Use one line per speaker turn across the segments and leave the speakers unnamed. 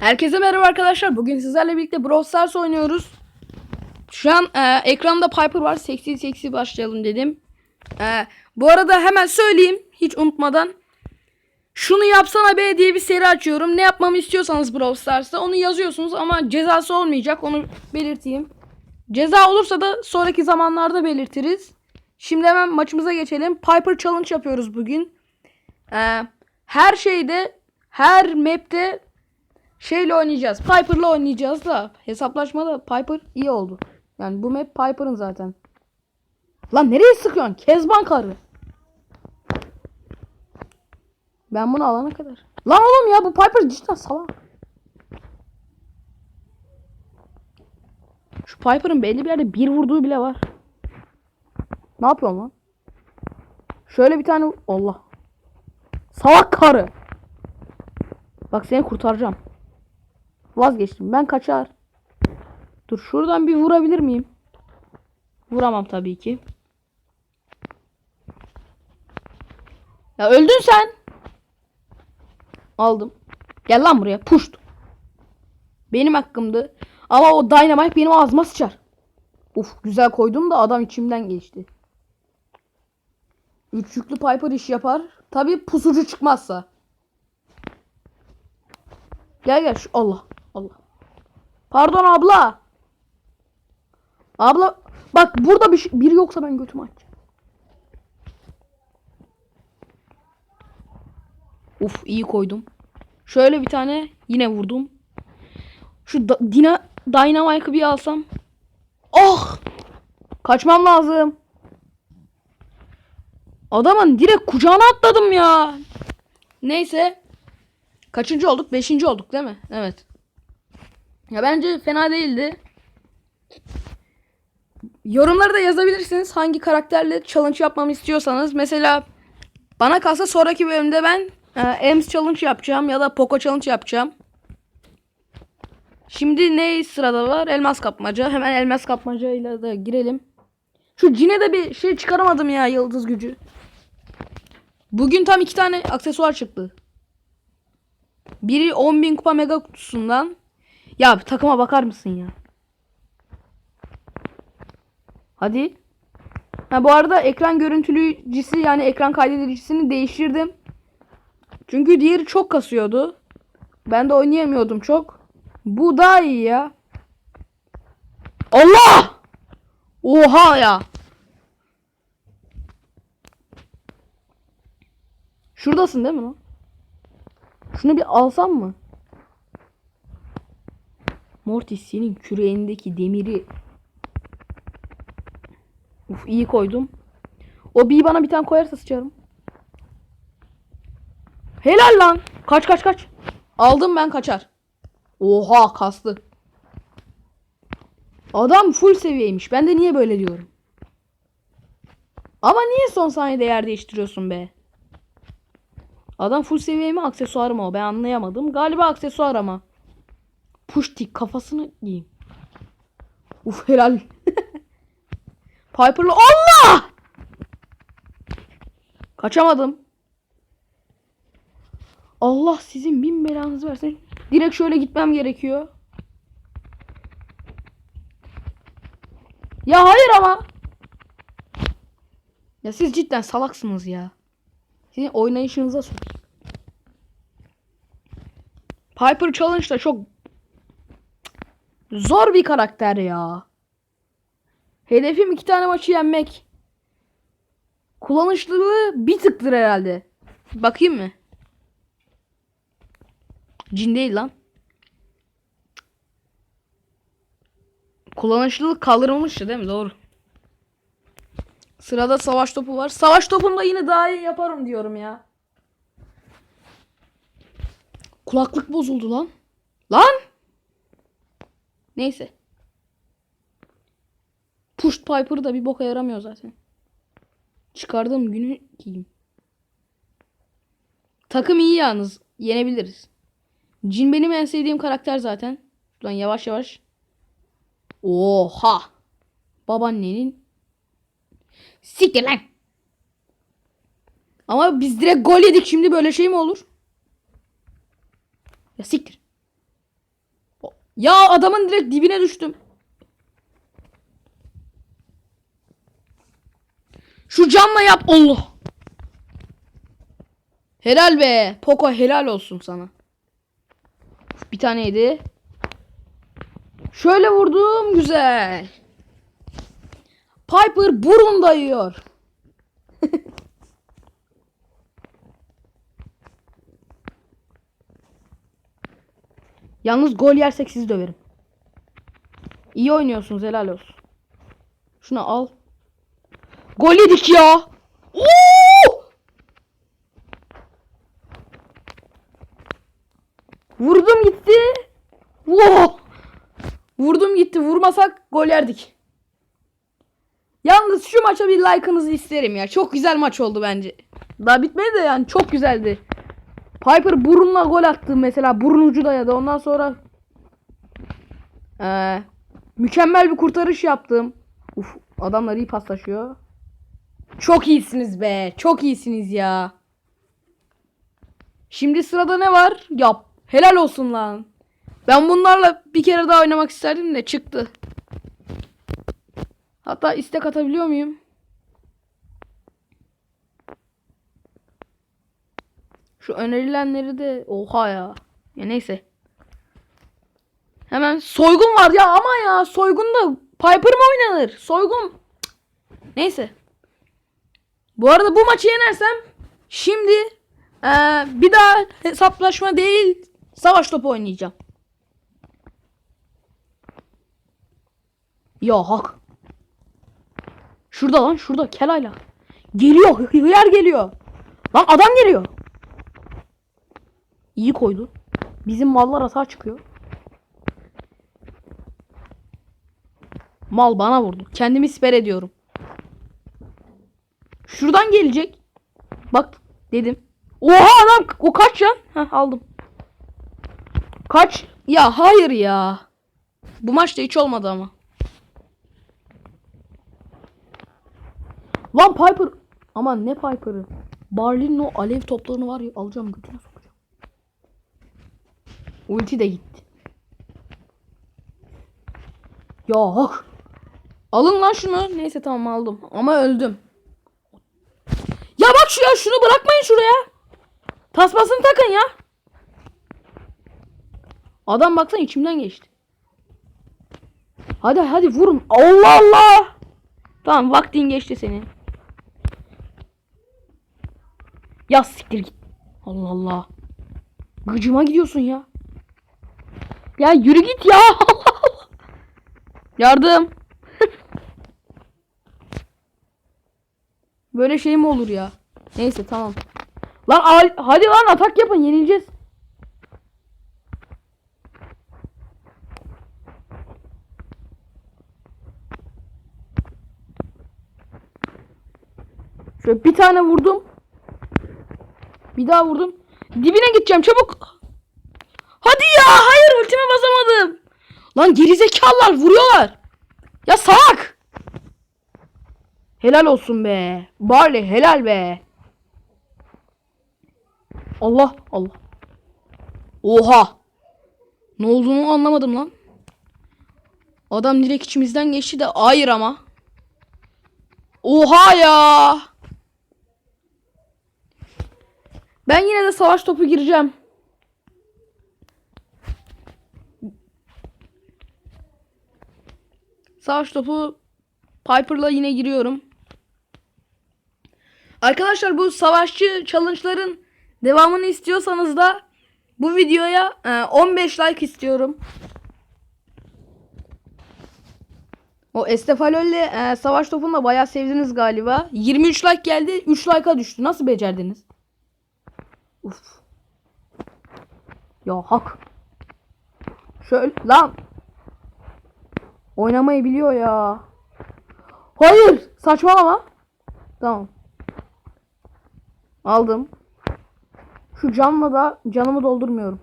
Herkese merhaba arkadaşlar. Bugün sizlerle birlikte Brawl Stars oynuyoruz. Şu an e, ekranda Piper var. Seksi seksi başlayalım dedim. E, bu arada hemen söyleyeyim hiç unutmadan. Şunu yapsana be diye bir seri açıyorum. Ne yapmamı istiyorsanız Brawl Stars'ta onu yazıyorsunuz ama cezası olmayacak. Onu belirteyim. Ceza olursa da sonraki zamanlarda belirtiriz. Şimdi hemen maçımıza geçelim. Piper Challenge yapıyoruz bugün. E, her şeyde, her map'te şeyle oynayacağız. Piper'la oynayacağız da hesaplaşmada Piper iyi oldu. Yani bu map Piper'ın zaten. Lan nereye sıkıyorsun? Kezban karı. Ben bunu alana kadar. Lan oğlum ya bu Piper cidden salak. Şu Piper'ın belli bir yerde bir vurduğu bile var. Ne yapıyorsun lan? Şöyle bir tane Allah. Salak karı. Bak seni kurtaracağım. Vazgeçtim. Ben kaçar. Dur şuradan bir vurabilir miyim? Vuramam tabii ki. Ya öldün sen. Aldım. Gel lan buraya. Puşt. Benim hakkımdı. Ama o dynamite benim ağzıma sıçar. Uf güzel koydum da adam içimden geçti. Üç yüklü Piper iş yapar. Tabii pusucu çıkmazsa. Gel gel şu Allah. Allah. Pardon abla. Abla bak burada bir şey, biri yoksa ben götümü açacağım. Uf iyi koydum. Şöyle bir tane yine vurdum. Şu da, Dina Dynamite'ı bir alsam. Oh! Kaçmam lazım. Adamın direkt kucağına atladım ya. Neyse. Kaçıncı olduk? Beşinci olduk değil mi? Evet. Ya bence fena değildi. Yorumları da yazabilirsiniz. Hangi karakterle challenge yapmamı istiyorsanız. Mesela bana kalsa sonraki bölümde ben e, Ems challenge yapacağım ya da Poco challenge yapacağım. Şimdi ne sırada var? Elmas kapmaca. Hemen elmas kapmaca ile de girelim. Şu cine de bir şey çıkaramadım ya yıldız gücü. Bugün tam iki tane aksesuar çıktı. Biri 10.000 kupa mega kutusundan. Ya takıma bakar mısın ya? Hadi. Ha bu arada ekran görüntülücüsü yani ekran kaydedicisini değiştirdim. Çünkü diğeri çok kasıyordu. Ben de oynayamıyordum çok. Bu daha iyi ya. Allah! Oha ya. Şuradasın değil mi lan? Şunu bir alsam mı? Mortis senin küreğindeki demiri. Uf iyi koydum. O bir bana bir tane koyarsa sıçarım. Helal lan. Kaç kaç kaç. Aldım ben kaçar. Oha kastı. Adam full seviyeymiş. Ben de niye böyle diyorum. Ama niye son saniyede yer değiştiriyorsun be? Adam full seviye mi aksesuar mı o? Ben anlayamadım. Galiba aksesuar ama. Push tick kafasını yiyeyim. Uf helal. Piper'la Allah! Kaçamadım. Allah sizin bin belanızı versin. Direkt şöyle gitmem gerekiyor. Ya hayır ama. Ya siz cidden salaksınız ya. Sizin oynayışınıza sokayım. Piper Challenge da çok zor bir karakter ya. Hedefim iki tane maçı yenmek. Kullanışlılığı bir tıktır herhalde. Bakayım mı? Cin değil lan. Kullanışlılık kaldırılmıştı değil mi? Doğru. Sırada savaş topu var. Savaş topunda yine daha iyi yaparım diyorum ya. Kulaklık bozuldu lan. Lan! Neyse. Pushed Piper da bir boka yaramıyor zaten. Çıkardığım günü giyeyim. Takım iyi yalnız. Yenebiliriz. Jin benim en sevdiğim karakter zaten. Lan yavaş yavaş. Oha. Babaannenin Siktir lan. Ama biz direkt gol yedik şimdi böyle şey mi olur? Ya siktir. Ya adamın direkt dibine düştüm. Şu camla yap Allah. Helal be. Poco helal olsun sana. Bir taneydi. Şöyle vurdum güzel. Piper burun dayıyor. Yalnız gol yersek sizi döverim. İyi oynuyorsunuz helal olsun. Şunu al. Gol yedik ya. Oo! Vurdum gitti. Wow! Vurdum gitti. Vurmasak gol yerdik. Yalnız şu maça bir like'ınızı isterim ya. Çok güzel maç oldu bence. Daha bitmedi de yani çok güzeldi. Piper burunla gol attı mesela. Burun ucu dayadı. Ondan sonra eee, mükemmel bir kurtarış yaptım. Uf, adamlar iyi paslaşıyor. Çok iyisiniz be. Çok iyisiniz ya. Şimdi sırada ne var? Yap. Helal olsun lan. Ben bunlarla bir kere daha oynamak isterdim de çıktı. Hatta istek atabiliyor muyum? Şu önerilenleri de oha ya. Ya neyse. Hemen soygun var ya ama ya soygunda Piper mı oynanır? Soygun. Neyse. Bu arada bu maçı yenersem şimdi eee, bir daha hesaplaşma değil savaş topu oynayacağım. Ya hak. Şurada lan şurada kelayla. Geliyor hıyar geliyor. Lan adam geliyor. İyi koydu. Bizim mallar hata çıkıyor. Mal bana vurdu. Kendimi siper ediyorum. Şuradan gelecek. Bak dedim. Oha adam o kaç ya? Heh, aldım. Kaç? Ya hayır ya. Bu maçta hiç olmadı ama. Lan Piper. Aman ne Piper'ı. Barley'nin o alev toplarını var ya alacağım götüne sokacağım. Ulti de gitti. Ya hak. Alın lan şunu. Neyse tamam aldım. Ama öldüm. Ya bak şu ya şunu bırakmayın şuraya. Tasmasını takın ya. Adam baksana içimden geçti. Hadi hadi vurun. Allah Allah. Tamam vaktin geçti senin. Ya siktir git. Allah Allah. Gıcıma gidiyorsun ya. Ya yürü git ya. Yardım. Böyle şey mi olur ya? Neyse tamam. Lan al- hadi lan atak yapın yenileceğiz. Şöyle bir tane vurdum. Bir daha vurdum. Dibine gideceğim çabuk. Hadi ya hayır ultime basamadım. Lan gerizekalılar vuruyorlar. Ya salak. Helal olsun be. Barley helal be. Allah Allah. Oha. Ne olduğunu anlamadım lan. Adam direkt içimizden geçti de hayır ama. Oha ya. Ben yine de savaş topu gireceğim. Savaş topu Piper'la yine giriyorum. Arkadaşlar bu savaşçı challenge'ların devamını istiyorsanız da bu videoya e, 15 like istiyorum. O Estefalol'le e, savaş topunu da bayağı sevdiniz galiba. 23 like geldi. 3 like'a düştü. Nasıl becerdiniz? Uf. Ya hak. Şöyle lan. Oynamayı biliyor ya. Hayır. Saçmalama. Tamam. Aldım. Şu canla da canımı doldurmuyorum.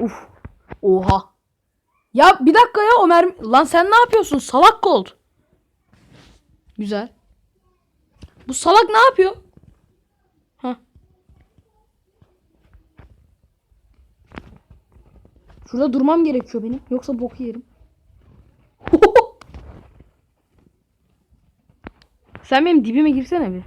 Uf. Oha. Ya bir dakika ya o mermi... Lan sen ne yapıyorsun? Salak gold. Güzel. Bu salak ne yapıyor? Hah. Şurada durmam gerekiyor benim. Yoksa boku yerim. Sen benim dibime girsene bir.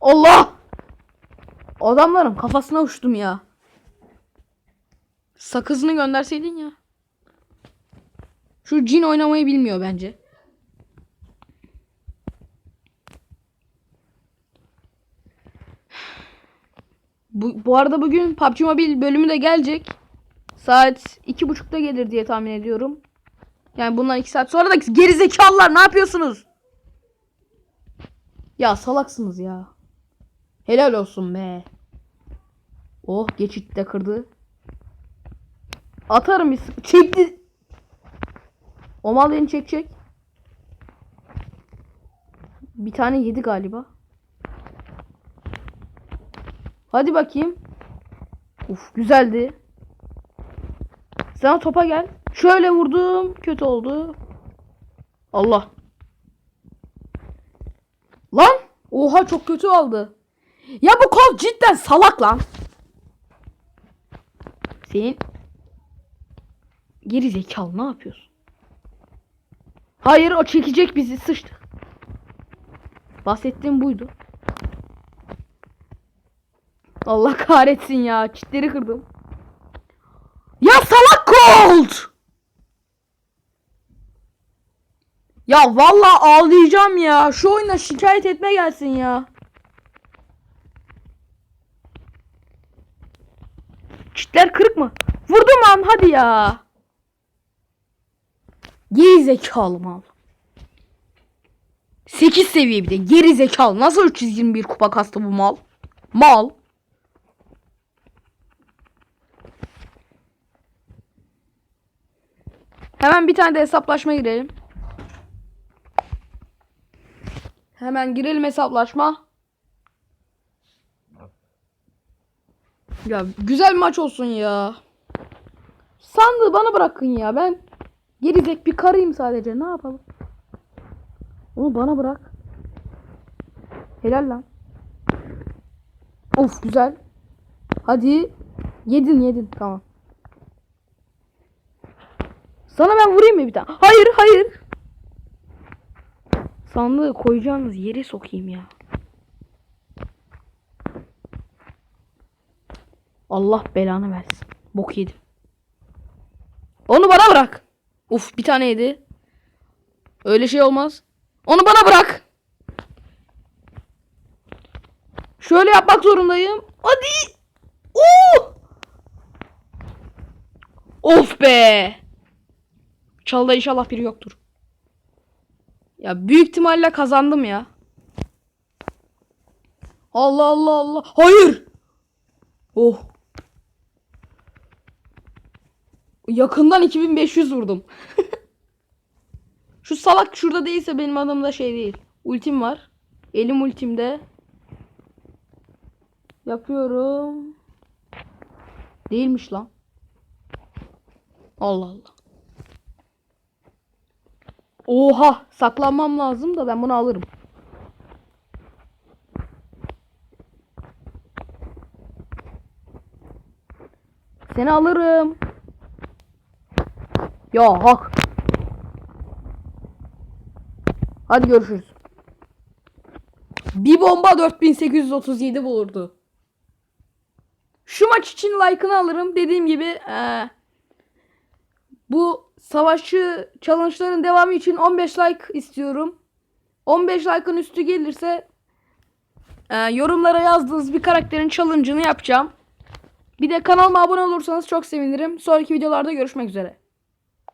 Allah! Adamların kafasına uçtum ya. Sakızını gönderseydin ya. Şu cin oynamayı bilmiyor bence. Bu, bu arada bugün PUBG Mobile bölümü de gelecek. Saat iki buçukta gelir diye tahmin ediyorum. Yani bundan iki saat sonra da gerizekalılar ne yapıyorsunuz? Ya salaksınız ya. Helal olsun be. Oh geçit de kırdı. Atarım bir çekti. O mal beni çekecek. Bir tane yedi galiba. Hadi bakayım. Uf güzeldi. Sen topa gel. Şöyle vurdum. Kötü oldu. Allah. Lan. Oha çok kötü aldı. Ya bu kol cidden salak lan. Senin geri zekalı ne yapıyorsun? Hayır o çekecek bizi sıçtı. Bahsettiğim buydu. Allah kahretsin ya. Çitleri kırdım. Ya salak Colt! Ya vallahi ağlayacağım ya. Şu oyuna şikayet etme gelsin ya. Çitler kırık mı? Vurdum lan hadi ya. Geri zekalı mal. 8 seviye bir de geri zekalı. Nasıl 321 kupa kastı bu mal? Mal. Hemen bir tane de hesaplaşma girelim. Hemen girelim hesaplaşma. Ya güzel maç olsun ya. Sandığı bana bırakın ya. Ben gerizek bir karıyım sadece. Ne yapalım? Onu bana bırak. Helal lan. Of güzel. Hadi. Yedin yedin. Tamam. Sana ben vurayım mı bir tane? Hayır hayır. Sandığı koyacağınız yere sokayım ya. Allah belanı versin. Bok yedim. Onu bana bırak. Uf bir tane yedi. Öyle şey olmaz. Onu bana bırak. Şöyle yapmak zorundayım. Hadi. Oo! Of be. Çalda inşallah biri yoktur. Ya büyük ihtimalle kazandım ya. Allah Allah Allah. Hayır. Oh. Yakından 2500 vurdum. Şu salak şurada değilse benim adımda şey değil. Ultim var. Elim ultimde. Yapıyorum. Değilmiş lan. Allah Allah. Oha saklanmam lazım da ben bunu alırım. Seni alırım. Ya hak. Hadi görüşürüz. Bir bomba 4837 bulurdu. Şu maç için like'ını alırım. Dediğim gibi eee, bu savaşçı challenge'ların devamı için 15 like istiyorum. 15 like'ın üstü gelirse eee, yorumlara yazdığınız bir karakterin challenge'ını yapacağım. Bir de kanalıma abone olursanız çok sevinirim. Sonraki videolarda görüşmek üzere.